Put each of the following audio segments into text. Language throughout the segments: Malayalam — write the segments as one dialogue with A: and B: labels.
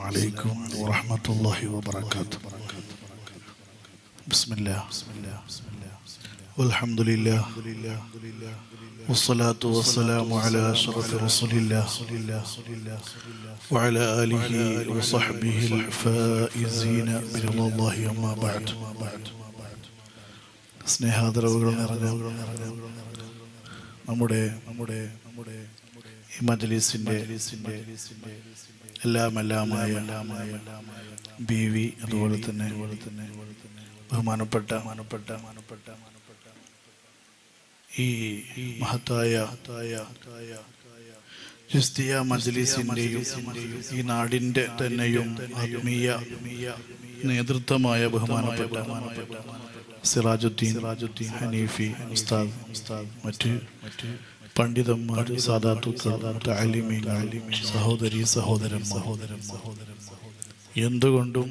A: عليكم ورحمة الله وبركاته بسم الله والحمد لله والصلاة والسلام على أشرف رسول الله وعلى آله وصحبه الفائزين برضا الله أما بعد സ്നേഹാദരവുകൾ നിറഞ്ഞ നമ്മുടെ നമ്മുടെ നമ്മുടെ ഈ മജലീസിന്റെ എല്ലാം എല്ലാമായ ബി വി അതുപോലെ തന്നെ ബഹുമാനപ്പെട്ട മാനപ്പെട്ട മാനപ്പെട്ട ഈ മഹത്തായ ക്രിസ്തീയ മജ്ലിസിന്റെയും ഈ നാടിന്റെ തന്നെയും ആത്മീയ നേതൃത്വമായ ബഹുമാനപ്പെട്ട സിറാജുദ്ദീൻ ഹനീഫി ഉസ്താദ് മറ്റ് മറ്റ് പണ്ഡിതന്മാർ സാധാത്തുക്കൾ താലിമീങ്ങൾ സഹോദരി സഹോദരൻ സഹോദരൻ സഹോദരൻ എന്തുകൊണ്ടും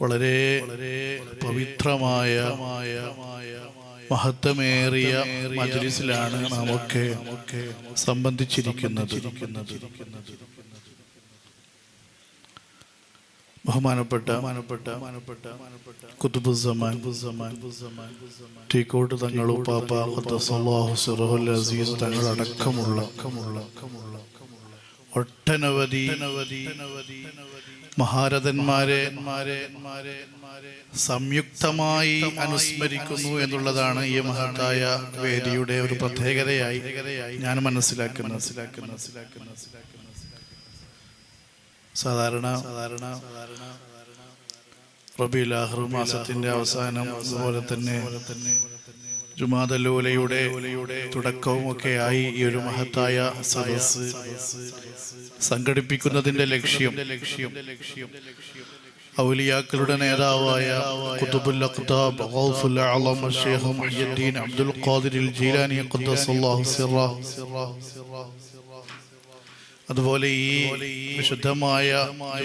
A: വളരെ പവിത്രമായ മഹത്വമേറിയ മജ്ലിസിലാണ് നമുക്ക് സംബന്ധിച്ചിരിക്കുന്നത്. ബഹുമാനപ്പെട്ട ബഹുമാനപ്പെട്ട ബഹുമാനപ്പെട്ട കുത്തുബുസമാൻ ടീക്കോട്ട് തങ്ങളും പാപ്പ ഖദ്ദസല്ലാഹു സിറഹുൽ അസീസ് തങ്ങളടക്കമുള്ള ഒട്ടനവധി മഹാരഥന്മാരെ സംയുക്തമായി അനുസ്മരിക്കുന്നു എന്നുള്ളതാണ് ഈ മഹത്തായ വേദിയുടെ ഒരു പ്രത്യേകതയായി ഞാൻ മനസ്സിലാക്കുന്നത്. മനസ്സിലാക്കുന്നത് മനസ്സിലാക്കുന്നത് സാധാരണ സാധാരണ റബീൽ മാസത്തിന്റെ അവസാനം അതുപോലെ തന്നെ ജുമാദല്ലൂലയുടെ തുടക്കവും ഒക്കെ ആയി ഈ ഒരു മഹത്തായ സദസ് സംഘടിപ്പിക്കുന്നതിന്റെ ലക്ഷ്യം ലക്ഷ്യം ലക്ഷ്യം ഔലിയാക്കളുടെ നേതാവായ ഖുതുബുൽ അഖ്താബ് ഗൗസുൽ അഅലം Sheikh Muhyiddin Abdul Qadir Jilani ഖദ്ദസല്ലാഹു സിറ അതുപോലെ ഈ വിശുദ്ധമായ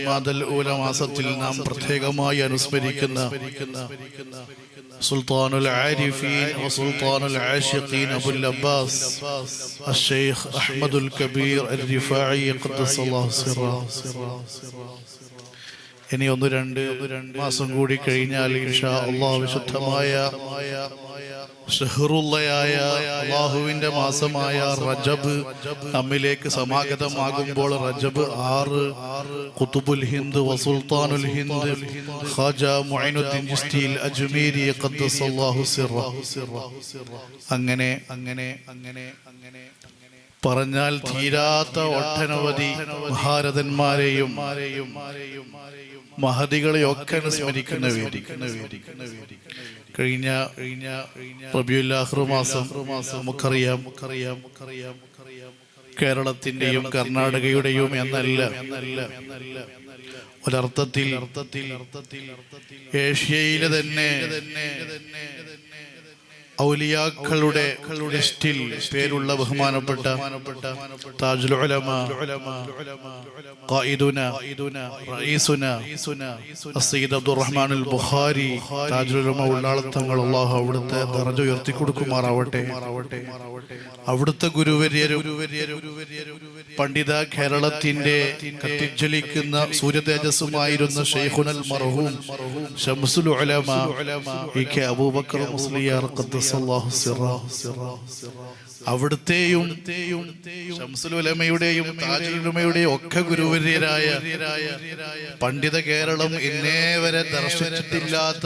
A: മാതൽ ഊലമാസത്തിൽ നാം പ്രത്യേകമായി അനുസ്മരിക്കുന്ന സുൽത്താനുൽ ആരിഫീൻ സുൽത്താനുൽ ആഷിഖീൻ അബുൽ അബ്ബാസ് അഷേഖ് അഹമ്മദുൽ കബീർ ഇനി ഒന്ന് രണ്ട് മാസം കൂടി കഴിഞ്ഞാൽ ഇൻഷാ അള്ളാഹ് വിശുദ്ധമായ ഷഹറുള്ളയായ അള്ളാഹുവിന്റെ മാസമായ റജബ് നമ്മിലേക്ക് സമാഗതമാകുമ്പോൾ റജബ് ആറ് കുത്തുബുൽ ഹിന്ദ് വസുൽത്താനുൽ ഹിന്ദ് ഖാജ മുഈനുദ്ദീൻ ചിസ്തിയിൽ അജ്മീരി ഖദ്ദസല്ലാഹു സിറ. അങ്ങനെ അങ്ങനെ അങ്ങനെ അങ്ങനെ പറഞ്ഞാൽ തീരാത്ത ഒട്ടനവധി മഹാരഥന്മാരെയും മഹതികളെയൊക്കെ അനുസ്മരിക്കുന്ന വേദി. കഴിഞ്ഞ കഴിഞ്ഞ റബിയുല്ലാഹ്റു മാസം നമുക്കറിയാം. നമുക്കറിയാം നമുക്കറിയാം കേരളത്തിന്റെയും കർണാടകയുടെയും എന്നല്ല. ഒരർത്ഥത്തിൽ അർത്ഥത്തിൽ അർത്ഥത്തിൽ ഏഷ്യയിലെ തന്നെ ഔലിയാക്കളുടെ ലിസ്റ്റിൽ പേരുള്ള ബഹുമാനപ്പെട്ട താജുൽ ഉലമ ഖായിദുന റഈസുന അസീദ് അബ്ദുറഹ്മാൻ അൽ ബുഖാരി താജുൽ ഉലമ ഉള്ളാളത്തങ്ങൾ അല്ലാഹു അവിടുത്തെ ദർജ ഉയർത്തി കൊടുക്കുമാറാവട്ടെ. അവിടുത്തെ ഗുരുവര്യരും പണ്ഡിത കേരളത്തിന്റെ കത്തിജ്വലിക്കുന്ന സൂര്യതേജസ്സുമായിരുന്ന ഷെയ്ഖുനൽ മർഹൂം ഷംസുൽ ഉലമ ഇ കെ അബൂബക്കർ മുസ്ലിയാർ ഖദ്ദസ്. അവിടുത്തെയും ഷംസുലുലമയുടെയും താജുലുമയുടെയും ഒക്കെ ഗുരുവര്യരായ പണ്ഡിത കേരളം ഇന്നേ വരെ ദർശിച്ചിട്ടില്ലാത്ത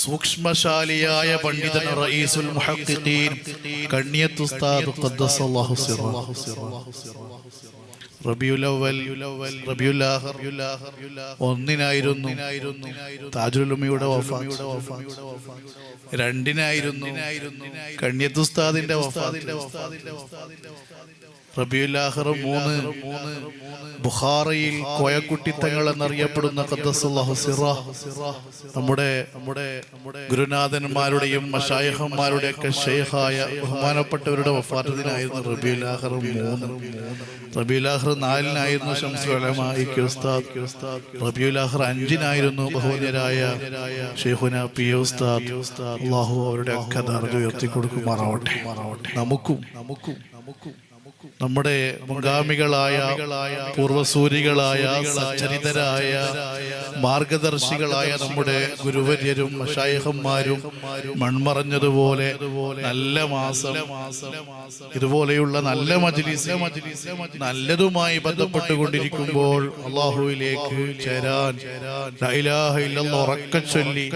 A: സൂക്ഷ്മശാലിയായ പണ്ഡിതൻ റഈസുൽ മുഹഖിഖീൻ കണ്ണിയത്ത് ഉസ്താദ് ഖദ്ദസ് അല്ലാഹു സിറ. ഒന്നിനായിരുന്നു താജുലുമിയുടെ രണ്ടിനായിരുന്നു കണ്യത്ത് ആഖിർ മൂന്ന് ബുഖാറയിൽ കോയക്കുട്ടിത്തങ്ങൾ എന്നറിയപ്പെടുന്ന നമ്മുടെ ഗുരുനാഥന്മാരുടെയും മഷായഹന്മാരുടെ ഒക്കെ ഷെയ്ഖായ ബഹുമാനപ്പെട്ടവരുടെ വഫാറ്റത്തിനായിരുന്നു റബിയുല്ലാഹർ മൂന്ന്. റബിയുല്ലാഹർ നാലിനായിരുന്നു റബിയുൽ ആഖിർ അഞ്ചിനായിരുന്നു ബഹുനരായ ഷെയ്ഖുന പി ഉസ്താദ്. അള്ളാഹു അവരുടെ ഒക്കെ ദർജ ഉയർത്തി കൊടുക്കുമാറാവട്ടെ നമുക്കും നമുക്കും നമുക്കും നമ്മുടെ മുൻഗാമികളായ പൂർവസൂരികളായ സച്ചരിതരായ മാർഗദർശികളായ നമ്മുടെ ഗുരുവര്യരും മഷായഹന്മാരും മൺമറഞ്ഞതുപോലെ നല്ല മാസം ഇതുപോലെയുള്ള നല്ല മജ്ലിസ് നല്ലതുമായി ബന്ധപ്പെട്ടുകൊണ്ടിരിക്കുമ്പോൾ അള്ളാഹുവിലേക്ക് ചേരാൻ ഉറക്ക ചൊല്ലി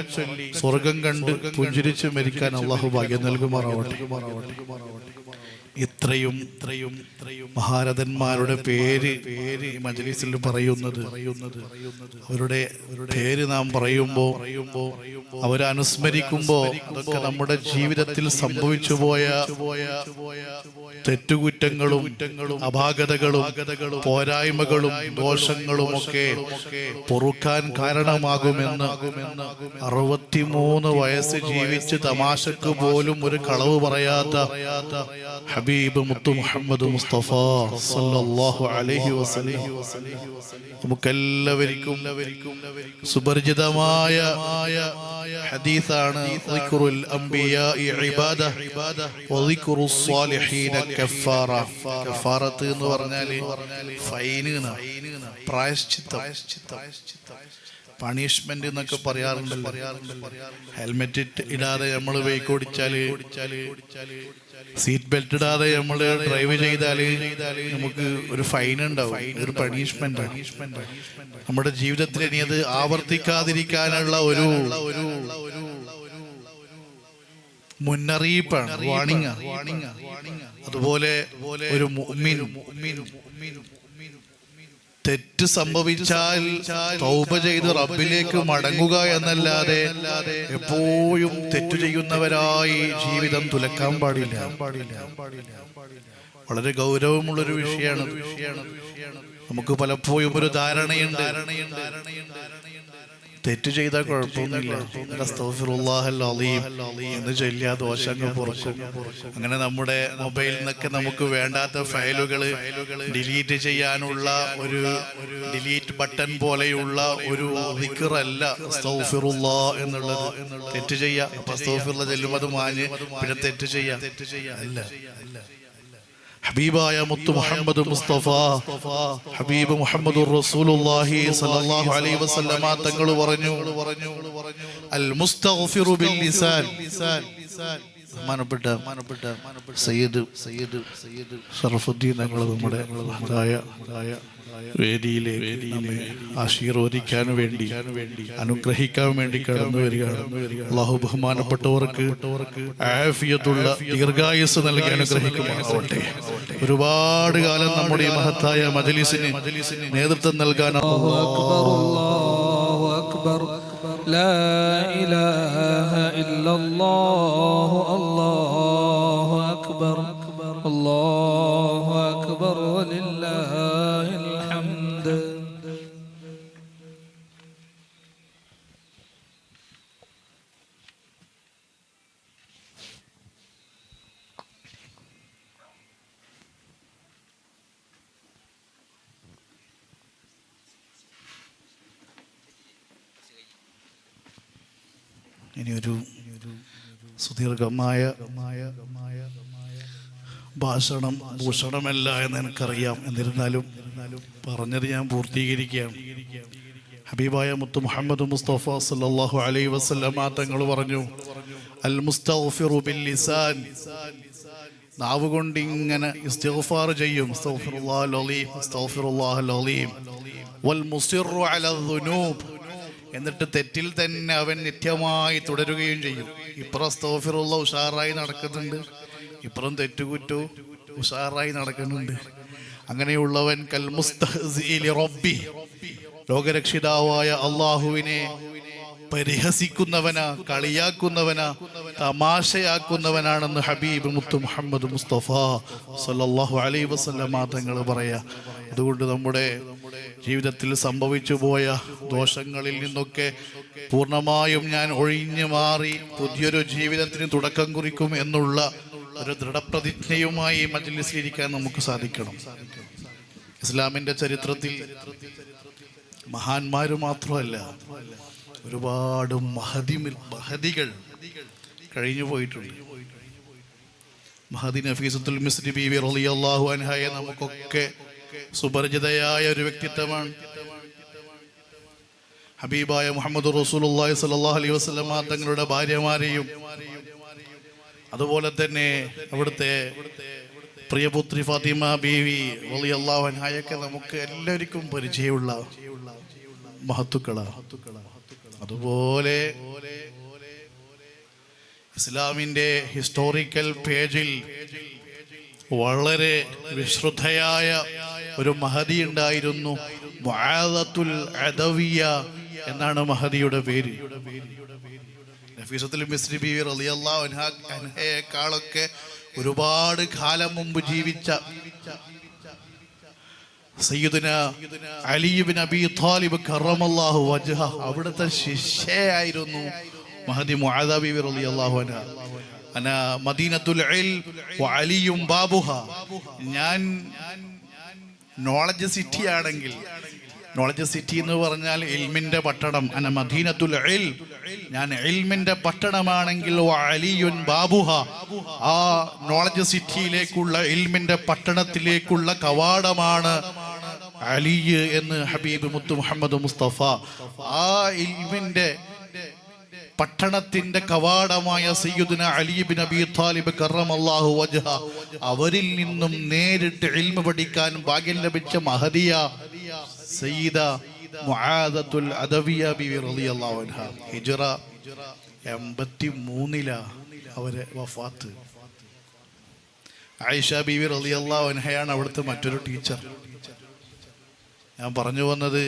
A: സ്വർഗം കണ്ട് പുഞ്ചിരിച്ചു മരിക്കാൻ അള്ളാഹു ഭാഗ്യം നൽകുമാറാവട്ടെ. ഇത്രയും ഇത്രയും ഇത്രയും മഹാരഥന്മാരുടെ പേര് പേര് ഈ പറയുന്നത് പറയുന്നത്. അവരുടെ പേര് നാം പറയുമ്പോൾ പറയുമ്പോ അവരെ അനുസ്മരിക്കുമ്പോ അതൊക്കെ നമ്മുടെ ജീവിതത്തിൽ സംഭവിച്ചു പോയ തെറ്റുകുറ്റങ്ങളും അപാകതകളും പോരായ്മകളും ദോഷങ്ങളും ഒക്കെ പൊറുക്കാൻ കാരണമാകുമെന്ന് അറുപത്തിമൂന്ന് വയസ്സ് ജീവിച്ച് തമാശക്ക് പോലും ഒരു കളവ് പറയാത്ത ഹബീബ് മുത്തു മുഹമ്മദ് മുസ്തഫ സല്ലല്ലാഹു അലൈഹി വസല്ലം. നമുക്കെല്ലാവർക്കും സുപരിചിതമായ ഹദീസാണ് ദിക്റുൽ അംബിയാഇ ഇബാദ വദിക്റു സ്വാലിഹീന കഫാറ. കഫാറത്ത് എന്ന് പറഞ്ഞാൽ എന്നാണ് പ്രായശ്ചിത്തം. പണിഷ്മെന്റ് എന്നൊക്കെ പറയാറുണ്ട് ഹെൽമെറ്റ് ഇടാതെ നമ്മൾ ബൈക്ക് ഓടിച്ചാൽ സീറ്റ് ബെൽറ്റ് ഇടാതെ നമ്മൾ ഡ്രൈവ് ചെയ്താൽ നമുക്ക് ഒരു ഫൈൻ ഉണ്ടാവും. ഒരു പണിഷ്മെന്റ് നമ്മുടെ ജീവിതത്തിൽ ഇനി അത് ആവർത്തിക്കാതിരിക്കാനുള്ള ഒരു മുന്നറിയിപ്പാണ് വാണിംഗ് അതുപോലെ ഒരു തെറ്റ് സംഭവിച്ചാൽ തൗപ ചെയ്ത് റബ്ബിലേക്ക് മടങ്ങുക എന്നല്ലാതെ എപ്പോഴും തെറ്റു ചെയ്യുന്നവരായി ജീവിതം തുലക്കാൻ പാടില്ല. വളരെ ഗൗരവമുള്ളൊരു വിഷയമാണ്. നമുക്ക് പലപ്പോഴും ഒരു ധാരണയുണ്ട്. തെറ്റ് ചെയ്താൽ കുഴപ്പമൊന്നുമില്ല. എന്ന് ചൊല്ലിയ ദോഷങ്ങൾ പുറക്കും. അങ്ങനെ നമ്മുടെ മൊബൈലിൽ നിന്നൊക്കെ നമുക്ക് വേണ്ടാത്ത ഫയലുകൾ ഡിലീറ്റ് ചെയ്യാനുള്ള ഒരു ഡിലീറ്റ് ബട്ടൺ പോലെയുള്ള ഒരു വിക്കറല്ല എന്നുള്ളത് തെറ്റ് ചെയ്യാം. അപ്പൊ ചെല്ലുമ്പോൾ അത് മാഞ്ഞ് പിന്നെ തെറ്റ് ചെയ്യാം. തെറ്റ് ചെയ്യാ. അല്ല. ഹബീബായ മുത്തു മുഹമ്മദ് മുസ്തഫ ഹബീബ് മുഹമ്മദ് റസൂലുള്ളാഹി സ്വല്ലല്ലാഹു അലൈഹി വസല്ലമ തങ്ങൾ പറഞ്ഞു അൽ മുസ്തഗ്ഫിറു ബിൽ ലിസാൻ ബഹുമാനപ്പെട്ട സയ്യിദ് സയ്യിദ് സയ്യിദ് ഷറഫുദ്ദീൻ തങ്ങൾ നമ്മുടെ മഹതായ വേദിയിലേക്ക് നമ്മെ ആശീർവദിക്കാൻ വേണ്ടി അനുഗ്രഹിക്കാൻ വേണ്ടി കടന്നു വരികയാണ് അള്ളാഹു ബഹുമാനപ്പെട്ടവർക്ക് ആഫിയത്തുള്ള ദീർഘായുസ് നൽകി അനുഗ്രഹിക്കുമാറാവട്ടെ ഒരുപാട് കാലം നമ്മുടെ ഈ മഹത്തായ മജലിസിന് നേതൃത്വം നൽകാൻ
B: أكبر الله أكبر لا إله إلا الله الله أكبر الله
A: ഇനിയൊരു സുദീർഘമായ ഭാഷണം ഭൂഷണമല്ല എന്ന് എനിക്കറിയാം. എന്നിരുന്നാലും പറഞ്ഞത് ഞാൻ പൂർത്തീകരിക്കുകയാണ്. ഹബീബായ മുത്തു മുഹമ്മദ് മുസ്തഫ സല്ലല്ലാഹു അലൈ വസല്ലമ തങ്ങൾ പറഞ്ഞു അൽ മുസ്തഗ്ഫിറു ബിൽ ലിസാൻ നാവ് കൊണ്ട് ഇങ്ങനെ ഇസ്തിഗ്ഫാർ ചെയ്യും. അസ്തഗ്ഫിറുല്ലാഹൽ അലീം അസ്തഗ്ഫിറുല്ലാഹൽ അലീം വൽ മുസിറു അല ദുനൂബ് എന്നിട്ട് തെറ്റിൽ തന്നെ അവൻ നിത്യമായി തുടരുകയും ചെയ്യും. ഇപ്പുറം സ്തോഫിറുള്ള ഉഷാറായി നടക്കുന്നുണ്ട്. ഇപ്പുറം തെറ്റുകുറ്റു ഉഷാറായി നടക്കുന്നുണ്ട്. അങ്ങനെയുള്ളവൻ റബ്ബി ലോകരക്ഷിതാവായ അള്ളാഹുവിനെ പരിഹസിക്കുന്നവനാ കളിയാക്കുന്നവനാ തമാശയാക്കുന്നവനാണെന്ന് ഹബീബ് മുത്തു മുഹമ്മദ് മുസ്തഫ സല്ലാഹു അലൈ വസല്ലമ തങ്ങൾ പറയാ. അതുകൊണ്ട് നമ്മുടെ ജീവിതത്തിൽ സംഭവിച്ചു പോയ ദോഷങ്ങളിൽ നിന്നൊക്കെ പൂർണമായും ഞാൻ ഒഴിഞ്ഞു മാറി പുതിയൊരു ജീവിതത്തിന് തുടക്കം കുറിക്കും എന്നുള്ള ഒരു ദൃഢപ്രതിജ്ഞയുമായി മജ്ലിസ് ഇരിക്കാൻ നമുക്ക് സാധിക്കണം. ഇസ്ലാമിന്റെ ചരിത്രത്തിൽ മഹാന്മാര് മാത്രമല്ല ഒരുപാട് മഹതി മഹതികൾ കഴിഞ്ഞു പോയിട്ടുണ്ട്. മഹദി നഫീസത്തുൽ മിസ്രി ബീവി റളിയല്ലാഹു അൻഹയെ നമുക്കൊക്കെ സുപരിചിതയായ ഒരു വ്യക്തിത്വമാണ്. ഹബീബായ മുഹമ്മദ് റസൂലുള്ളാഹി സ്വല്ലല്ലാഹു അലൈഹി തങ്ങളുടെ ഭാര്യമാരെയും അതുപോലെ തന്നെ അവിടുത്തെ പ്രിയപുത്രി ഫാത്തിമ ബീവി റളിയല്ലാഹു അൻഹയൊക്കെ നമുക്ക് എല്ലാവർക്കും പരിചയമുള്ള മഹത്തുക്കളാണ്. അതുപോലെ ഇസ്ലാമിന്റെ ഹിസ്റ്റോറിക്കൽ പേജിൽ വളരെ വിശ്രുദ്ധയായ ഒരു മഹതി ഉണ്ടായിരുന്നു. അദവിയ എന്നാണ് മഹദിയുടെ പേര്. നഫീസത്തുൽ മിസ്രി ബി അൻഹ അൻഹയെക്കാളൊക്കെ ഒരുപാട് കാലം മുമ്പ് ജീവിച്ച സയ്യിദുന അലിബിൻ അബി താലിബ് കറമല്ലാഹു വജ്ഹ. അവിടുത്തെ ശിഷ്യയായിരുന്നു മഹദി മുആദ ബിബി റളിയല്ലാഹു അൻഹ. അന മദീനത്തുൽ ഇൽം വ അലിയും ബാബുഹ. ഞാൻ നോളജ് സിറ്റി ആണെങ്കിൽ നോളജ് സിറ്റി എന്ന് പറഞ്ഞാൽ ഇൽമിന്റെ പട്ടണം അന മദീനത്തുൽ ഇൽം. ഞാൻ ഇൽമിന്റെ പട്ടണമാണെങ്കിൽ അലിയുൻ ബാബുഹ. ആ നോളജ് സിറ്റിയിലേക്കുള്ള ഇൽമിന്റെ പട്ടണത്തിലേക്കുള്ള കവാടമാണ് അലിയ് എന്ന് ഹബീബ് മുത്തു മുഹമ്മദ് മുസ്തഫ. ആ ഇൽമിന്റെ പട്ടണത്തിന്റെ കവാടമായ സയ്യുദിന അലീബിൻ അബി താലിബ് കറമല്ലാഹു വജഹ. അവരിൽ നിന്നും നേരിട്ട് ഇൽമ പഠിക്കാൻ ഭാഗ്യം ലഭിച്ച മഹദിയ സയ്യിദ മുആദത്തുൽ അദവിയ ബിവി റളിയല്ലാഹു അൻഹ. ഹിജ്റ 83 അവരെ വഫാത്ത്. ആയിഷ ബിവി റളിയല്ലാഹു അൻഹയാണ് അവിടുത്തെ മറ്റൊരു ടീച്ചർ. ഞാൻ പറഞ്ഞു വന്നത്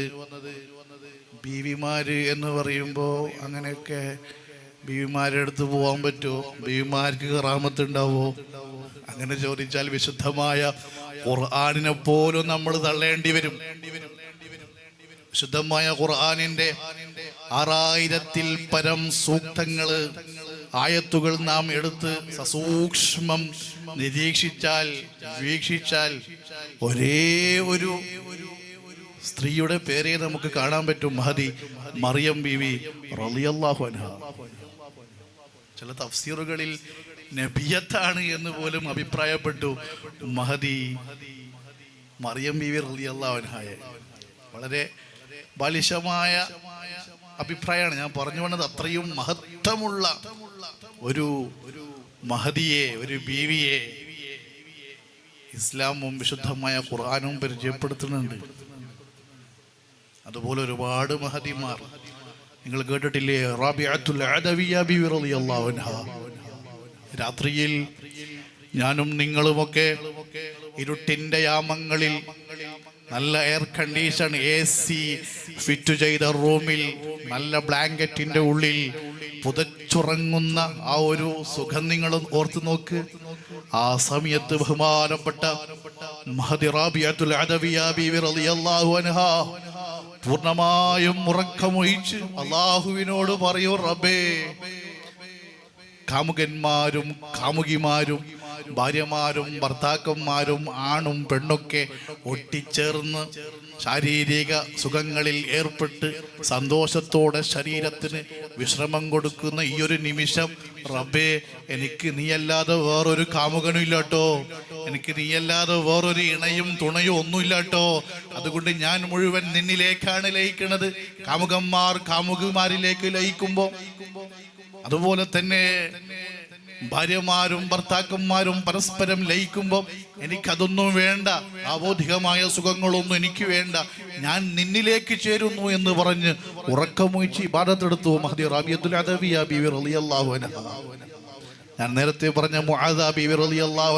A: ബീവിമാര് എന്ന് പറയുമ്പോൾ അങ്ങനെയൊക്കെ ബീവിമാരുടെ അടുത്ത് പോകാൻ പറ്റുമോ ബീവിമാർക്ക് കറാമത്ത് ഉണ്ടാവോ അങ്ങനെ ചോദിച്ചാൽ വിശുദ്ധമായ ഖുർആാനിനെ പോലും നമ്മൾ തള്ളേണ്ടി വരും. വിശുദ്ധമായ ഖുർആാനിന്റെ ആറായിരത്തിൽ പരം സൂക്തങ്ങൾ ആയത്തുകൾ നാം എടുത്ത് സസൂക്ഷ്മം നിരീക്ഷിച്ചാൽ വീക്ഷിച്ചാൽ ഒരേ ഒരു സ്ത്രീയുടെ പേരെ നമുക്ക് കാണാൻ പറ്റും. മഹദി മറിയം ബീവി റളിയല്ലാഹു അൻഹ. ചില തഫ്സീറുകളിൽ നബിയത്താണ് എന്ന് പോലും അഭിപ്രായപ്പെട്ടു മഹദി മറിയം ബീവി റളിയല്ലാഹു അൻഹയെ. വളരെ ബാലിശമായ അഭിപ്രായമാണ്. ഞാൻ പറഞ്ഞു വന്നത് അത്രയും മഹത്വമുള്ള ഒരു മഹതിയെ ഒരു ബീവിയെ ഇസ്ലാമും വിശുദ്ധമായ ഖുർആാനും പരിചയപ്പെടുത്തുന്നുണ്ട്. അതുപോലെ ഒരുപാട് മഹതിമാർ. നിങ്ങൾ കേട്ടിട്ടില്ലേ? റാബിഅത്തുൽ രാത്രിയിൽ ഞാനും നിങ്ങളുമൊക്കെ ഇരുട്ടിന്റെ യാമങ്ങളിൽ നല്ല air condition A C fit ചെയ്ത റൂമിൽ നല്ല ബ്ലാങ്കറ്റിന്റെ ഉള്ളിൽ പുതച്ചുറങ്ങുന്ന ആ ഒരു സുഖം നിങ്ങൾ ഓർത്തു നോക്ക്. ആ സമയത്ത് ബഹുമാനപ്പെട്ട മഹദി റാബിഅത്തുൽ അദവിയ ബിവി റളിയല്ലാഹു അൻഹ പൂർണമായും ഉറക്കമൊഴിച്ച് അള്ളാഹുവിനോട് പറയൂ റബേ കാമുകന്മാരും കാമുകിമാരും ഭാര്യമാരും ഭർത്താക്കന്മാരും ആണും പെണ്ണൊക്കെ ഒട്ടിച്ചേർന്ന് ശാരീരിക സുഖങ്ങളിൽ ഏർപ്പെട്ട് സന്തോഷത്തോടെ ശരീരത്തിന് വിശ്രമം കൊടുക്കുന്ന ഈ ഒരു നിമിഷം റബ്ബേ എനിക്ക് നീയല്ലാതെ വേറൊരു കാമുകനും ഇല്ലാട്ടോ എനിക്ക് നീയല്ലാതെ വേറൊരു ഇണയും തുണയും ഒന്നുമില്ലാട്ടോ അതുകൊണ്ട് ഞാൻ മുഴുവൻ നിന്നിലേക്കാണ് ലയിക്കുന്നത് കാമുകന്മാർ കാമുകിമാരിലേക്ക് ലയിക്കുമ്പോ. അതുപോലെ തന്നെ ഭാര്യമാരും ഭർത്താക്കന്മാരും പരസ്പരം ലയിക്കുമ്പോൾ എനിക്കതൊന്നും വേണ്ട. ആബോധികമായ സുഖങ്ങളൊന്നും എനിക്ക് വേണ്ട. ഞാൻ നിന്നിലേക്ക് ചേരുന്നു എന്ന് പറഞ്ഞ് ഉറക്കമൊഴിച്ച് ഇബാദത്തെടുത്തു. മഹദി അദവിയ ബിവി റളിയല്ലാഹു ഞാൻ നേരത്തെ പറഞ്ഞ മുആദ ബിവി റളിയല്ലാഹു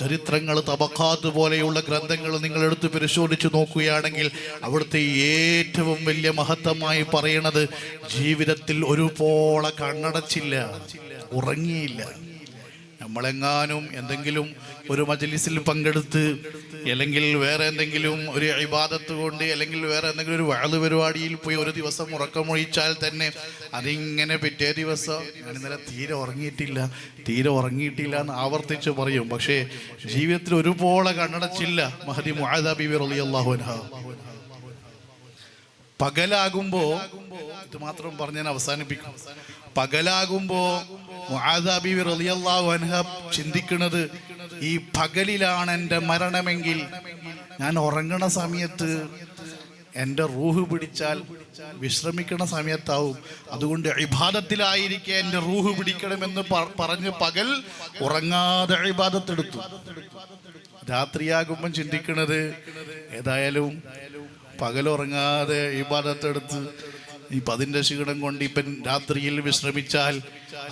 A: ചരിത്രങ്ങൾ തബക്കാത്ത് പോലെയുള്ള ഗ്രന്ഥങ്ങൾ നിങ്ങൾ എടുത്ത് പരിശോധിച്ച് നോക്കുകയാണെങ്കിൽ അവിടുത്തെ ഏറ്റവും വലിയ മഹത്വമായി പറയണത് ജീവിതത്തിൽ ഒരുപോലെ കണ്ണടച്ചില്ല ഉറങ്ങിയില്ല. നമ്മളെങ്ങാനും എന്തെങ്കിലും ഒരു മജലിസിൽ പങ്കെടുത്ത് അല്ലെങ്കിൽ വേറെ എന്തെങ്കിലും ഒരു ഇബാദത്ത് കൊണ്ട് അല്ലെങ്കിൽ വേറെ എന്തെങ്കിലും ഒരു വാൾ പരിപാടിയിൽ പോയി ഒരു ദിവസം ഉറക്കമൊഴിച്ചാൽ തന്നെ അതിങ്ങനെ പിറ്റേ ദിവസം ഞാൻ ഇന്നലെ തീരെ ഉറങ്ങിയിട്ടില്ല തീരെ ഉറങ്ങിയിട്ടില്ല എന്ന് ആവർത്തിച്ച് പറയും. പക്ഷേ ജീവിതത്തിൽ ഒരുപോലെ കണ്ണടച്ചില്ല മഹദി പകലാകുമ്പോ ഇത് മാത്രം പറഞ്ഞ് ഞാൻ അവസാനിപ്പിക്കും. പകലാകുമ്പോ മുആദാബി റളിയല്ലാഹു അൻഹ ചിന്തിക്കുന്നത് ഈ പകലിലാണ് എന്റെ മരണമെങ്കിൽ ഞാൻ ഉറങ്ങണ സമയത്ത് എന്റെ റൂഹ് പിടിച്ചാൽ വിശ്രമിക്കണ സമയത്താവും. അതുകൊണ്ട് ഇബാദത്തിലായിരിക്കെ എന്റെ റൂഹ് പിടിക്കണമെന്ന് പറഞ്ഞ് പകൽ ഉറങ്ങാതെ ഇബാദത്തെടുത്തു. രാത്രിയാകുമ്പം ചിന്തിക്കുന്നത് ഏതായാലും പകലുറങ്ങാതെ ഇബാദത്തെടുത്ത് ഇപ്പം അതിന്റെ ക്ഷീണം കൊണ്ട് ഇപ്പം രാത്രിയിൽ വിശ്രമിച്ചാൽ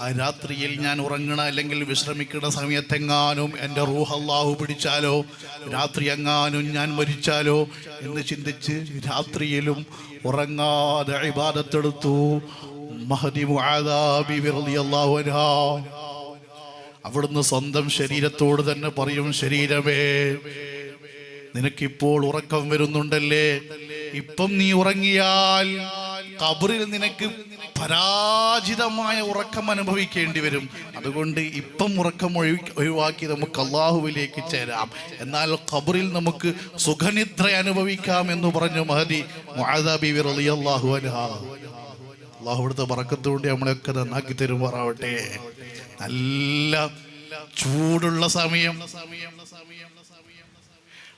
A: ആ രാത്രിയിൽ ഞാൻ ഉറങ്ങണ അല്ലെങ്കിൽ വിശ്രമിക്കുന്ന സമയത്തെങ്ങാനും എന്റെ റൂഹ് പിടിച്ചാലോ? രാത്രി എങ്ങാനും ഞാൻ മരിച്ചാലോ? എന്ന് ചിന്തിച്ച് രാത്രിയിലും ഉറങ്ങാതെ ഇബാദത്തെടുത്തു. അവിടുന്ന് സ്വന്തം ശരീരത്തോട് തന്നെ പറയും ശരീരമേ നിനക്കിപ്പോൾ ഉറക്കം വരുന്നുണ്ടല്ലേ? ഇപ്പം നീ ഉറങ്ങിയാൽ കബറിൽ നിനക്ക് പരാജിതമായ ഉറക്കം അനുഭവിക്കേണ്ടി വരും. അതുകൊണ്ട് ഇപ്പം ഉറക്കം ഒഴി ഒഴിവാക്കി നമുക്ക് അള്ളാഹുവിലേക്ക് ചേരാം. എന്നാൽ കബറിൽ നമുക്ക് സുഖനിദ്ര അനുഭവിക്കാം എന്ന് പറഞ്ഞു മഹദി അൻഹാ. അള്ളാഹു ഇവിടുത്തെ പറക്കത്തുകൊണ്ട് നമ്മളെയൊക്കെ നന്നാക്കി തരുമാറാവട്ടെ. നല്ല ചൂടുള്ള സമയം.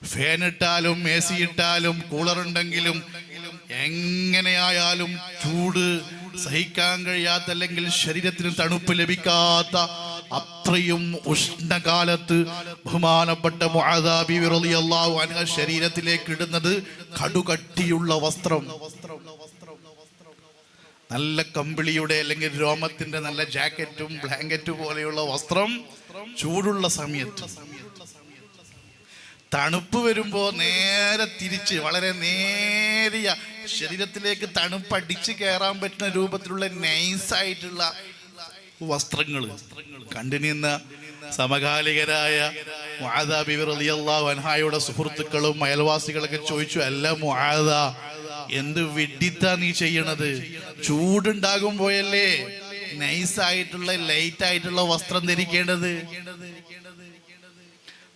A: ഫാനിട്ടാലും എ സി ഇട്ടാലും കൂളർ ഉണ്ടെങ്കിലും എങ്ങനെയായാലും ചൂട് സഹിക്കാൻ കഴിയാത്ത അല്ലെങ്കിൽ ശരീരത്തിന് തണുപ്പ് ലഭിക്കാത്ത അത്രയും ഉഷ്ണകാലത്ത് ബഹുമാനപ്പെട്ട അൻഹ ശരീരത്തിലേക്ക് ഇടുന്നത് കടുകട്ടിയുള്ള വസ്ത്രം. നല്ല കമ്പിളിയുടെ അല്ലെങ്കിൽ രോമത്തിന്റെ നല്ല ജാക്കറ്റും ബ്ലാങ്കറ്റും പോലെയുള്ള വസ്ത്രം ചൂടുള്ള സമയത്ത്. തണുപ്പ് വരുമ്പോ നേരെ തിരിച്ച് വളരെ നേരിയ ശരീരത്തിലേക്ക് തണുപ്പ് അടിച്ച് കയറാൻ പറ്റുന്ന രൂപത്തിലുള്ള നൈസായിട്ടുള്ള വസ്ത്രങ്ങൾ. കണ്ടുനിന്ന സമകാലികരായ അൻഹായുടെ സുഹൃത്തുക്കളും അയൽവാസികളൊക്കെ ചോദിച്ചു അല്ല മുആദ എന്ത് വിഡിത്താ നീ ചെയ്യണത്? ചൂടുണ്ടാകുമ്പോഴല്ലേ നൈസായിട്ടുള്ള ലൈറ്റ് ആയിട്ടുള്ള വസ്ത്രം ധരിക്കേണ്ടത്?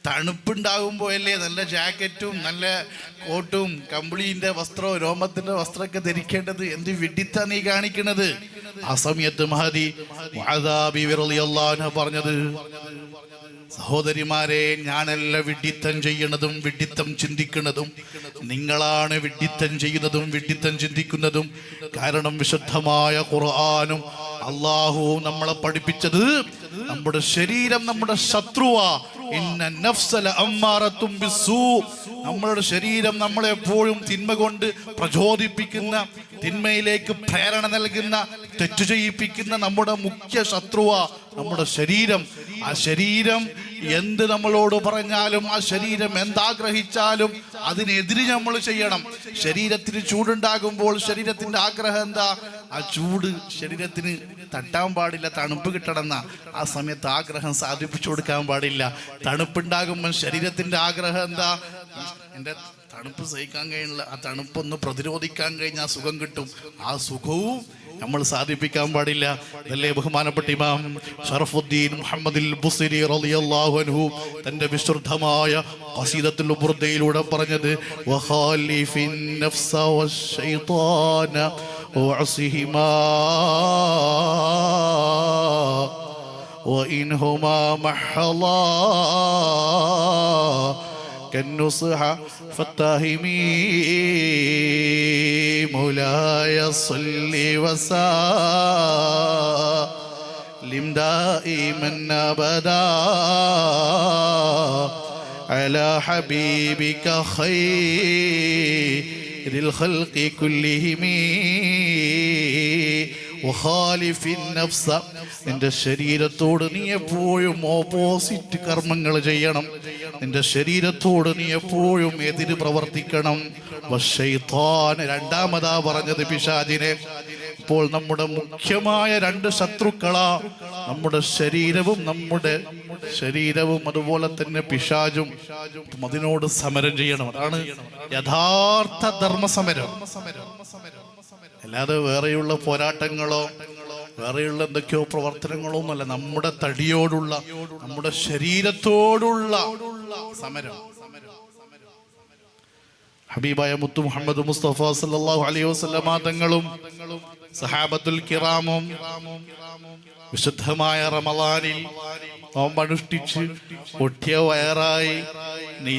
A: തണുപ്പുണ്ടാകുമ്പോഴല്ലേ നല്ല ജാക്കറ്റും നല്ല കോട്ടും കമ്പിളീന്റെ വസ്ത്രവും രോമത്തിന്റെ വസ്ത്രമൊക്കെ ധരിക്കേണ്ടത്? എന്ത് വിഡിത്ത നീ കാണിക്കണത്? ആ സമയത്ത് മഹതി പറഞ്ഞത് സഹോദരിമാരെ ഞാനല്ല വിഡിത്തം ചെയ്യണതും വിഡിത്തം ചിന്തിക്കുന്നതും നിങ്ങളാണ് വിഡിത്തം ചെയ്യുന്നതും വിഡിത്തം ചിന്തിക്കുന്നതും കാരണം വിശുദ്ധമായ ഖുർആാനും അള്ളാഹുവും നമ്മളെ പഠിപ്പിച്ചത് നമ്മുടെ ശരീരം നമ്മുടെ ശത്രുവാ. നമ്മളുടെ ശരീരം നമ്മളെ എപ്പോഴും തിന്മ കൊണ്ട് പ്രചോദിപ്പിക്കുന്ന തിന്മയിലേക്ക് പ്രേരണ നൽകുന്ന തെറ്റു ചെയ്യിപ്പിക്കുന്ന നമ്മുടെ മുഖ്യ ശത്രുവ നമ്മുടെ ശരീരം. ആ ശരീരം എന്ത് നമ്മളോട് പറഞ്ഞാലും ആ ശരീരം എന്താഗ്രഹിച്ചാലും അതിനെതിരെ നമ്മൾ ചെയ്യണം. ശരീരത്തിന് ചൂടുണ്ടാകുമ്പോൾ ശരീരത്തിന്റെ ആഗ്രഹം എന്താ? ആ ചൂട് ശരീരത്തിന് തട്ടാൻ പാടില്ല തണുപ്പ് കിട്ടണമെന്ന ആ സമയത്ത് ആഗ്രഹം സാധിപ്പിച്ചു കൊടുക്കാൻ പാടില്ല. തണുപ്പുണ്ടാകുമ്പോൾ ശരീരത്തിന്റെ ആഗ്രഹം എന്താ? എന്റെ തണുപ്പ് സഹിക്കാൻ കഴിയുന്നില്ല ആ തണുപ്പൊന്ന് പ്രതിരോധിക്കാൻ കഴിഞ്ഞാൽ സുഖം കിട്ടും. ആ സുഖവും നമ്മൾ സാധിപ്പിക്കാൻ പാടില്ല അതല്ലേ ബഹുമാനപ്പെട്ട ഇമാം ഷറഫുദ്ദീൻ മുഹമ്മദിൽ ബുസിരി റളിയല്ലാഹു അൻഹു തന്റെ വിശുദ്ധമായ ഖസീദത്തുൽ ബുർദയിലൂടെ പറഞ്ഞത് വഖാലിഫിൻ നഫ്സ വശൈത്താന വഅസിഹിമാ وإنهما محضا النصح فاتهمي مولاي صل وسلم دائما ابدا على حبيبك خير الخلق كلهم നിന്റെ ശരീരത്തോട് നീ എപ്പോഴും ഓപ്പോസിറ്റ് കർമ്മങ്ങൾ ചെയ്യണം. നിന്റെ ശരീരത്തോട് നീ എപ്പോഴും എതിര് പ്രവർത്തിക്കണം. രണ്ടാമതാ പറഞ്ഞത് പിശാചിനെ. ഇപ്പോൾ നമ്മുടെ മുഖ്യമായ രണ്ട് ശത്രുക്കളാ നമ്മുടെ ശരീരവും നമ്മുടെ ശരീരവും അതുപോലെ തന്നെ പിശാചും. അതിനോട് സമരം ചെയ്യണം. അതാണ് യഥാർത്ഥ ധർമ്മസമരം. അല്ലാതെ വേറെയുള്ള പോരാട്ടങ്ങളോ വേറെയുള്ള എന്തൊക്കെയോ പ്രവർത്തനങ്ങളോ ഒന്നുമല്ല നമ്മുടെ തടിയോടുള്ള നമ്മുടെ ശരീരത്തോടുള്ള സമരം. ഹബീബായ മുത്തു മുഹമ്മദ് മുസ്തഫ സല്ലല്ലാഹു അലൈഹി വസല്ലമ തങ്ങളും സഹാബത്തുൽ കിറാമും വിശുദ്ധമായ റമലാനിൽ നോമ്പനുഷ്ഠിച്ച് പൊട്ടിയ വയറായി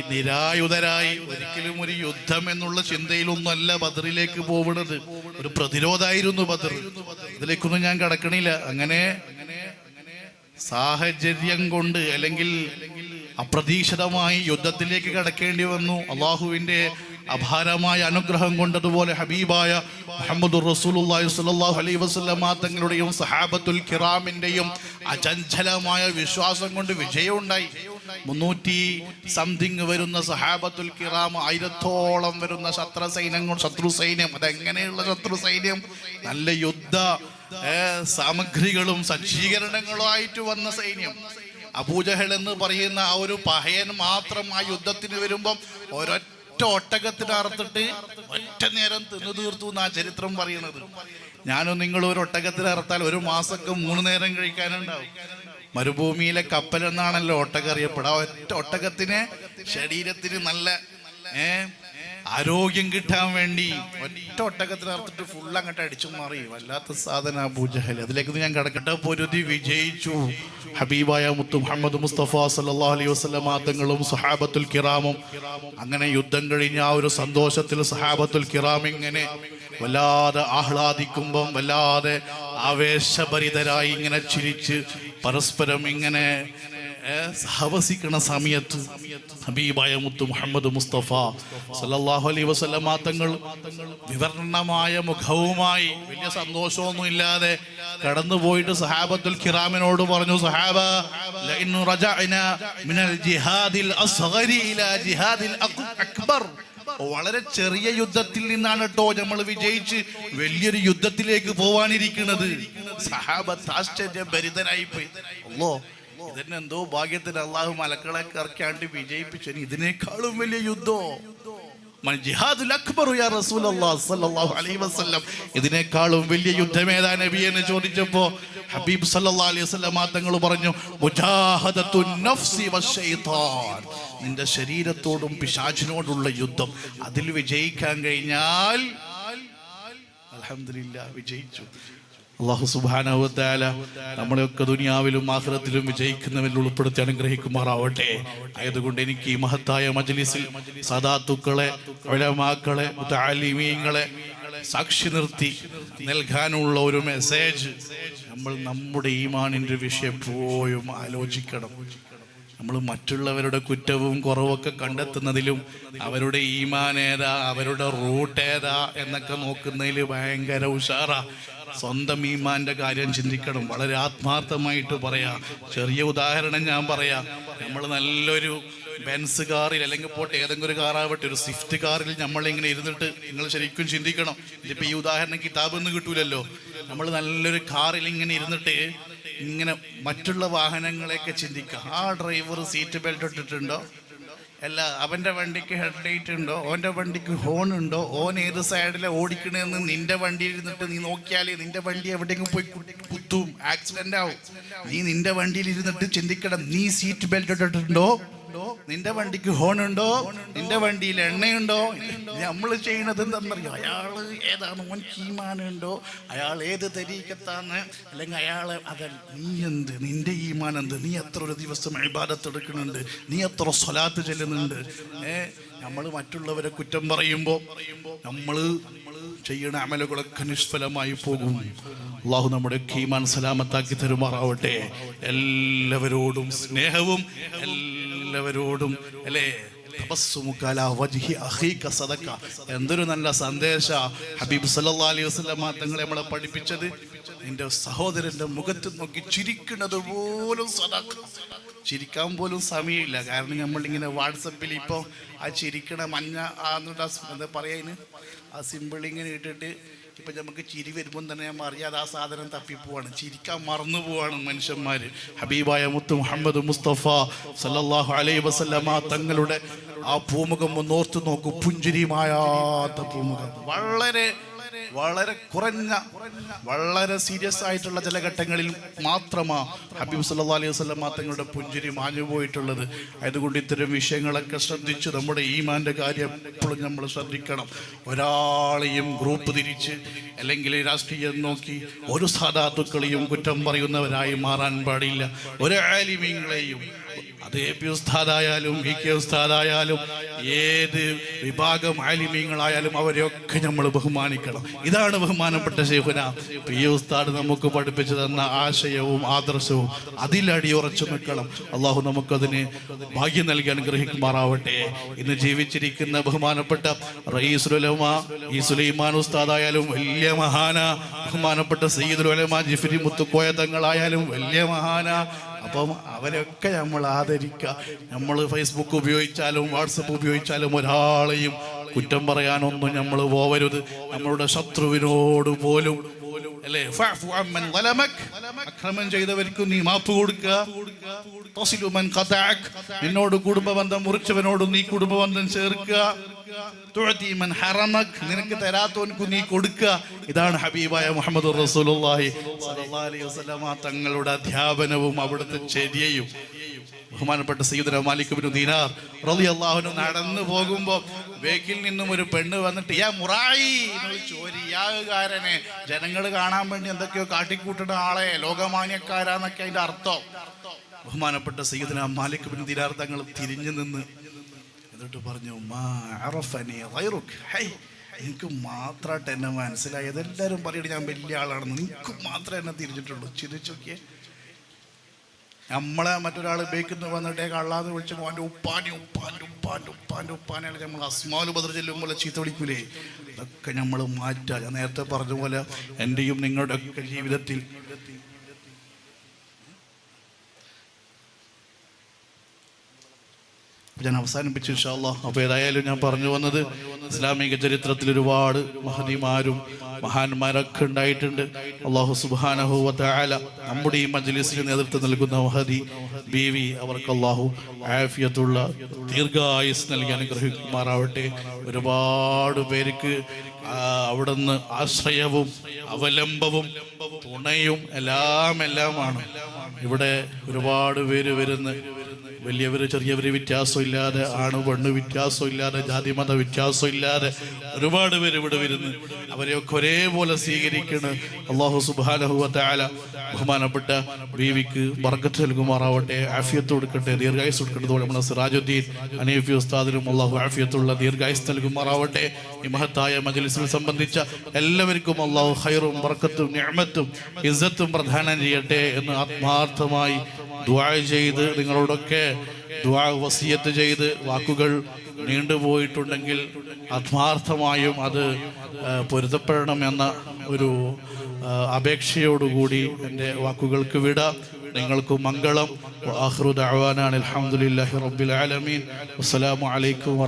A: നിരായുധരായി ഒരിക്കലും ഒരു യുദ്ധം എന്നുള്ള ചിന്തയിലൊന്നല്ല ബദറിലേക്ക് പോവുന്നത്. ഒരു പ്രതിരോധമായിരുന്നു ബദർ. ഇതിലേക്കൊന്നും ഞാൻ കടക്കണില്ല. അങ്ങനെ സാഹചര്യം കൊണ്ട് അല്ലെങ്കിൽ അപ്രതീക്ഷിതമായി യുദ്ധത്തിലേക്ക് കടക്കേണ്ടി വന്നു. അള്ളാഹുവിന്റെ അപാരമായ അനുഗ്രഹം കൊണ്ടതുപോലെ ഹബീബായ മുഹമ്മദ് റസൂലുള്ളാഹി സ്വല്ലല്ലാഹു അലൈഹി വസല്ലമ തങ്ങളുടെയും സഹാബത്തുൽ കിറാമിന്റെയും അചഞ്ചലമായ വിശ്വാസം കൊണ്ട് വിജയമുണ്ടായി. മുന്നൂറ്റി സംതിങ് വരുന്ന സഹാബത്തുൽ കിറാം ആയിരത്തോളം വരുന്ന ശത്രു സൈന്യങ്ങൾ ശത്രു സൈന്യം അതെങ്ങനെയുള്ള ശത്രു സൈന്യം? നല്ല യുദ്ധ സാമഗ്രികളും സജ്ജീകരണങ്ങളും ആയിട്ട് വന്ന സൈന്യം. അബൂജഹൽ എന്ന് പറയുന്ന ആ ഒരു പഹയൻ മാത്രം ആ യുദ്ധത്തിന് വരുമ്പം ഒരൊറ്റ ഒട്ടകത്തിന് അറുത്തിട്ട് ഒറ്റ നേരം തിന്നു തീർത്തു എന്നാ ചരിത്രം പറയുന്നത് ഞാനും നിങ്ങൾ ഒരു ഒട്ടകത്തിന് അറുത്താൽ ഒരു മാസമൊക്കെ മൂന്ന് നേരം കഴിക്കാനുണ്ടാവും മരുഭൂമിയിലെ കപ്പൽ എന്നാണല്ലോ ഒട്ടകം ഒറ്റ ഒട്ടകത്തിന് ശരീരത്തിന് നല്ല ഏ ആരോഗ്യം കിട്ടാൻ വേണ്ടി ഒറ്റ ഒട്ടകത്തിന് അർത്ഥിട്ട് ഫുൾ അങ്ങോട്ട് അടിച്ചു മാറി. വല്ലാത്ത സാധന പൂജഹൽ അതിലേക്ക് ഞാൻ കിടക്കട്ടെ. പൊരുതി വിജയിച്ചു. ഹബീബായ മുത്തു മുഹമ്മദ് മുസ്തഫ സല്ലല്ലാഹു അലൈഹി വസല്ലമ തങ്ങളും സഹാബത്തുൽ കിറാമും. അങ്ങനെ യുദ്ധം കഴിഞ്ഞ ആ ഒരു സന്തോഷത്തിൽ സഹാബത്തുൽ കിറാം ഇങ്ങനെ വല്ലാതെ ആഹ്ലാദിക്കുമ്പം വല്ലാതെ ആവേശഭരിതരായി ഇങ്ങനെ ചിരിച്ച് പരസ്പരം ഇങ്ങനെ സഹവസിക്കണ സമയത്ത് ഹബീബായ മുത്തു മുഹമ്മദ് മുസ്തഫ സല്ലല്ലാഹു അലൈ വസല്ലമ തങ്ങൾ വിവരണമായ മുഖവുമായി വലിയ സന്തോഷമൊന്നും ഇല്ലാതെ കടന്നുപോയിട്ട് സഹാബത്തുൽ ഖിറാമിനോട് പറഞ്ഞു സഹാബ മിനൽ ജിഹാദിൽ ജിഹാദിൽ അക്ബർ. വളരെ ചെറിയ യുദ്ധത്തിൽ നിന്നാണ് കേട്ടോ നമ്മൾ വിജയിച്ച് വലിയൊരു യുദ്ധത്തിലേക്ക് പോവാനിരിക്കുന്നത് സഹാബത്ത് ആശ്ചര്യഭരിതനായി പോയി അല്ലോ ഇതിന് എന്തോ ഭാഗ്യത്തിന് അള്ളാഹു മലക്കളെ കറക്കാണ്ട് വിജയിപ്പിച്ചു. ഇതിനേക്കാളും വലിയ യുദ്ധോ. ഇതിനേക്കാളും വലിയ യുദ്ധം ഏതാ നബി എന്ന് ചോദിച്ചപ്പോ ഹബീബ് സല്ലല്ലാഹു അലൈഹി തങ്ങൾ പറഞ്ഞു നിന്റെ ശരീരത്തോടും പിശാചിനോടുള്ള യുദ്ധം അതിൽ വിജയിക്കാൻ കഴിഞ്ഞാൽ അലഹമില്ല വിജയിച്ചു. അള്ളാഹു സുബാനവത്താല നമ്മളെയൊക്കെ ദുനിയാവിലും ആഹ്റത്തിലും വിജയിക്കുന്നവരിൽ ഉൾപ്പെടുത്തി അനുഗ്രഹിക്കുമാറാവട്ടെ. ആയതുകൊണ്ട് എനിക്ക് ഈ മഹത്തായ മജ്ലിസിൽ സദാത്തുക്കളെ ഒലമാക്കളെ താലിമീങ്ങളെ സാക്ഷി നിർത്തി നൽകാനുള്ള ഒരു മെസ്സേജ് നമ്മൾ നമ്മുടെ ഈമാനിന്റെ വിഷയം എപ്പോഴും ആലോചിക്കണം. നമ്മൾ മറ്റുള്ളവരുടെ കുറ്റവും കുറവൊക്കെ കണ്ടെത്തുന്നതിലും അവരുടെ ഈമാൻ ഏതാ അവരുടെ റൂട്ട് ഏതാ എന്നൊക്കെ നോക്കുന്നതിൽ ഭയങ്കര ഉഷാറാ. സ്വന്തം ഈമാന്റെ കാര്യം ചിന്തിക്കണം. വളരെ ആത്മാർത്ഥമായിട്ട് പറയാ. ചെറിയ ഉദാഹരണം ഞാൻ പറയാം. നമ്മൾ നല്ലൊരു ബെൻസ് കാറിൽ അല്ലെങ്കിൽ പോട്ടെ ഏതെങ്കിലും ഒരു കാറാവട്ടെ ഒരു സ്വിഫ്റ്റ് കാറിൽ നമ്മൾ ഇങ്ങനെ ഇരുന്നിട്ട് നിങ്ങൾ ശരിക്കും ചിന്തിക്കണം. ഇതിപ്പോ ഈ ഉദാഹരണം കിതാബ് ഒന്നും കിട്ടൂലല്ലോ. നമ്മൾ നല്ലൊരു കാറിൽ ഇങ്ങനെ ഇരുന്നിട്ട് ഇങ്ങനെ മറ്റുള്ള വാഹനങ്ങളെയൊക്കെ ചിന്തിക്കുക. ആ ഡ്രൈവർ സീറ്റ് ബെൽറ്റ് ഇട്ടിട്ടുണ്ടോ? അല്ല അവന്റെ വണ്ടിക്ക് ഹെഡ് ലൈറ്റ് ഉണ്ടോ? ഓന്റെ വണ്ടിക്ക് ഹോൺ ഉണ്ടോ? ഓൻ ഏത് സൈഡിലെ ഓടിക്കണെന്ന് നിന്റെ വണ്ടിയിൽ ഇരുന്നിട്ട് നീ നോക്കിയാലേ നിന്റെ വണ്ടി എവിടെയെങ്കിലും പോയി കുത്തും. ആക്സിഡന്റ് ആവും. നീ നിന്റെ വണ്ടിയിൽ ഇരുന്നിട്ട് ചിന്തിക്കണം. നീ സീറ്റ് ബെൽറ്റ് ഇട്ടിട്ടുണ്ടോ? നിന്റെ വണ്ടിക്ക് ഹോൺ ഉണ്ടോ നിന്റെ വണ്ടിയിൽ എണ്ണയുണ്ടോ? നമ്മൾ ചെയ്യണത് എന്താണെന്നറിയോ? അയാൾ ഏതാണ് ഓൻ ഈമാനുണ്ടോ? അയാൾ ഏത് തരീക്കത്താണ്? അല്ലെങ്കിൽ അയാൾ അതല്ല നീ എന്ത്? നിന്റെ ഈമാൻ എന്ത് നീ എത്ര ഒരു ദിവസം ഇബാദത്ത് എടുക്കുന്നുണ്ട്? നീ എത്ര സ്വലാത്ത് ചെല്ലുന്നുണ്ട്? ഏ? നമ്മൾ മറ്റുള്ളവരെ കുറ്റം പറയുമ്പോൾ നമ്മൾ ചെയ്യുന്ന അമലുകളൊക്കെ നിഷ്ഫലമായി പോകും. അള്ളാഹു നമ്മുടെ ഖീമാൻ സലാമത്താക്കി തരുമാറാവട്ടെ. എല്ലാവരോടും സ്നേഹവും എല്ലാവരോടും അല്ലേ. എന്തൊരു നല്ല സന്ദേശ. ഹബീബ് സല്ലാ അലൈഹി വസല്ലം തങ്ങളെ നമ്മളെ പഠിപ്പിച്ചത്. നിന്റെ സഹോദരന്റെ മുഖത്ത് നോക്കി ചിരിക്കുന്നത് പോലും സദക്ക. ചിരിക്കാൻ പോലും സമയമില്ല. കാരണം നമ്മളിങ്ങനെ വാട്സപ്പിൽ ഇപ്പോൾ ആ ചിരിക്കണ മഞ്ഞ ആ എന്താ പറയാ ആ സിമ്പിൾ ഇങ്ങനെ ഇട്ടിട്ട് ഇപ്പൊ നമുക്ക് ചിരി വരുമ്പോൾ തന്നെ അറിയാതെ ആ സാധനം തപ്പിപ്പോവാണ്. ചിരിക്കാൻ മറന്നു പോവാണ് മനുഷ്യന്മാര്. ഹബീബായ മുത്തു മുഹമ്മദ് മുസ്തഫ സല്ലല്ലാഹു അലൈഹി വസല്ലമ തങ്ങളുടെ ആ പൂമുഖം ഒന്ന് ഓർത്തു നോക്കൂ. പുഞ്ചിരിമായാത്ത പൂമുഖം. വളരെ വളരെ കുറഞ്ഞ വളരെ സീരിയസ് ആയിട്ടുള്ള ചില ഘട്ടങ്ങളിൽ മാത്രമാ ഹബീബ് സല്ലാ അലൈഹി വസ്ലം തങ്ങളുടെ പുഞ്ചിരി മാഞ്ഞു പോയിട്ടുള്ളത്. അതുകൊണ്ട് ഇത്തരം വിഷയങ്ങളൊക്കെ ശ്രദ്ധിച്ച് നമ്മുടെ ഈമാന്റെ കാര്യം എപ്പോഴും നമ്മൾ ശ്രദ്ധിക്കണം. ഒരാളെയും ഗ്രൂപ്പ് തിരിച്ച് അല്ലെങ്കിൽ രാഷ്ട്രീയം നോക്കി ഒരു സാധാത്തുക്കളെയും കുറ്റം പറയുന്നവരായി മാറാൻ പാടില്ല. ഒരു ആലിമീങ്ങളെയും അത് എ പി ഉസ്താദായാലും വി കെ ഉസ്താദായാലും ഏത് വിഭാഗം ആലിമീങ്ങളായാലും അവരെയൊക്കെ നമ്മൾ ബഹുമാനിക്കണം. ഇതാണ് ബഹുമാനപ്പെട്ട ശേഖുന. പി ഉസ്താദ് നമുക്ക് പഠിപ്പിച്ചു തന്ന ആശയവും ആദർശവും അതിലടി ഉറച്ചു നിൽക്കണം. അള്ളാഹു നമുക്കതിന് ഭാഗ്യം നൽകി അനുഗ്രഹിക്കുമാറാവട്ടെ. ഇന്ന് ജീവിച്ചിരിക്കുന്ന ബഹുമാനപ്പെട്ട റയീസുലമ ഈ സുലൈമാൻ ഉസ്താദായാലും വലിയ മഹാന. ബഹുമാനപ്പെട്ട സയ്യിദുൽ ജിഫിരി ജിഫരി മുത്തുക്കോയ തങ്ങളായാലും വലിയ മഹാന. അപ്പം അവരൊക്കെ നമ്മൾ ആദരിക്കുക നമ്മൾ ഫേസ്ബുക്ക് ഉപയോഗിച്ചാലും വാട്സപ്പ് ഉപയോഗിച്ചാലും ഒരാളെയും കുറ്റം പറയാനൊന്നും നമ്മൾ പോവരുത് നമ്മളുടെ ശത്രുവിനോട് പോലും. അക്രമം ചെയ്തവർക്ക് നീ മാപ്പ് കൊടുക്കുക. നിന്നോട് കുടുംബബന്ധം മുറിച്ചവനോട് നീ കുടുംബബന്ധം ചേർക്കുക. നിനക്ക് തരാത്തവനക്ക് നീ കൊടുക്കുക. ഇതാണ് ഹബീബായ മുഹമ്മദ് റസൂലുള്ളാഹി അലൈഹി തങ്ങളുടെ അധ്യാപനവും അവിടുത്തെ ചര്യയും. ബഹുമാനപ്പെട്ട സയ്യിദുന മാലിക് ഇബ്നു ദീനാർ റളിയല്ലാഹു അള്ളാഹുനു നടന്നു പോകുമ്പോൾ ബേക്കിൽ നിന്നും ഒരു പെണ്ണ് വന്നിട്ട് യാ മുറായി ചോരിയാകാരനെ ജനങ്ങൾ കാണാൻ വേണ്ടി എന്തൊക്കെയോ കാട്ടിക്കൂട്ടുന്ന ആളെ ലോകമാന്യക്കാരാന്നൊക്കെ അതിന്റെ അർത്ഥം. ബഹുമാനപ്പെട്ട സയ്യിദുന മാലിക് ഇബ്നു ദീനാർ തങ്ങൾ തിരിഞ്ഞു നിന്ന് എന്നിട്ട് പറഞ്ഞു മാ അറഫനി എനിക്ക് മാത്രമായിട്ട് എന്നെ മനസ്സിലായത് എല്ലാവരും പറയണ ഞാൻ വലിയ ആളാണെന്ന്. എനിക്ക് മാത്രമേ എന്നെ തിരിഞ്ഞിട്ടുള്ളൂ. ചിരിച്ചൊക്കെ നമ്മളെ മറ്റൊരാൾ ഉപയോഗിക്കുന്നു വന്നിട്ടേ കള്ളാന്ന് വിളിച്ചു അവന്റെ ഉപ്പാന്റെ ഉപ്പാന്റെ ഉപ്പാന്റെ ഉപ്പാന്റെ ഉപ്പാനെയാണ് നമ്മൾ അസ്മാലു ബദർ ചെല്ലുമ്പോൾ ചീത്ത വിളിക്കൂലേ? അതൊക്കെ നമ്മൾ മാറ്റുക ഞാൻ നേരത്തെ പറഞ്ഞ പോലെ എന്റെയും നിങ്ങളുടെയൊക്കെ ജീവിതത്തിൽ ഞാൻ അവസാനിപ്പിച്ചു ഇൻഷാല്ല അപ്പോൾ ഏതായാലും ഞാൻ പറഞ്ഞു വന്നത് ഇസ്ലാമിക ചരിത്രത്തിൽ ഒരുപാട് മഹതിമാരും മഹാന്മാരൊക്കെ ഉണ്ടായിട്ടുണ്ട്. അള്ളാഹു സുബാനഹുല നമ്മുടെ ഈ മജ്ലിസിന് നേതൃത്വം നൽകുന്ന മഹദി ബീവി അവർക്ക് അള്ളാഹു ആഫിയത്തുള്ള ദീർഘായുസ് നൽകി അനുഗ്രഹിക്കുമാറാവട്ടെ. ഒരുപാട് പേർക്ക് അവിടുന്ന് ആശ്രയവും അവലംബവും തുണയും എല്ലാം എല്ലാമാണ്. ഇവിടെ ഒരുപാട് പേര് വരുന്ന. വലിയവര് ചെറിയവര് വ്യത്യാസമില്ലാതെ ആണ് പെണ്ണ് വ്യത്യാസമില്ലാതെ ജാതി മത വ്യത്യാസമില്ലാതെ ഒരുപാട് പേര് ഇവിടെ വരുന്നു. അവരെയൊക്കെ ഒരേപോലെ സ്വീകരിക്കണ്. അള്ളാഹു സുബാനഹുല ബഹുമാനപ്പെട്ട ബീവിക്ക് ബർക്കത്ത് നൽകുമാറാവട്ടെ ആഫിയത്ത് കൊടുക്കട്ടെ ദീർഘായുസ് കൊടുക്കട്ടെ. നമ്മുടെ സിറാജുദ്ദീൻ അനീഫി ഉസ്താദിനും അള്ളാഹു ആഫിയത്തുള്ള ദീർഘായുസ് നൽകുമാറാവട്ടെ. ഈ മഹത്തായ മജലിസിൽ സംബന്ധിച്ച എല്ലാവർക്കും അള്ളാഹു ഹൈറും ബർക്കത്തും ഞാമത്തും ഇസ്സത്തും പ്രധാനം ചെയ്യട്ടെ എന്ന് ആത്മാർത്ഥമായി ദുആ ചെയ്ത് നിങ്ങളോടൊക്കെ ദ്വാ വസിയത്ത് ചെയ്ത് വാക്കുകൾ നീണ്ടുപോയിട്ടുണ്ടെങ്കിൽ ആത്മാർത്ഥമായും അത് പൊരുത്തപ്പെടണമെന്ന ഒരു അപേക്ഷയോടുകൂടി എന്റെ വാക്കുകൾക്ക് വിട. നിങ്ങൾക്ക് മംഗളം. ആഹ്റു ദഅവാനാണ് അൽഹംദുലില്ലാഹി റബ്ബിൽ ആലമീൻ. അസ്സലാമു അലൈക്കും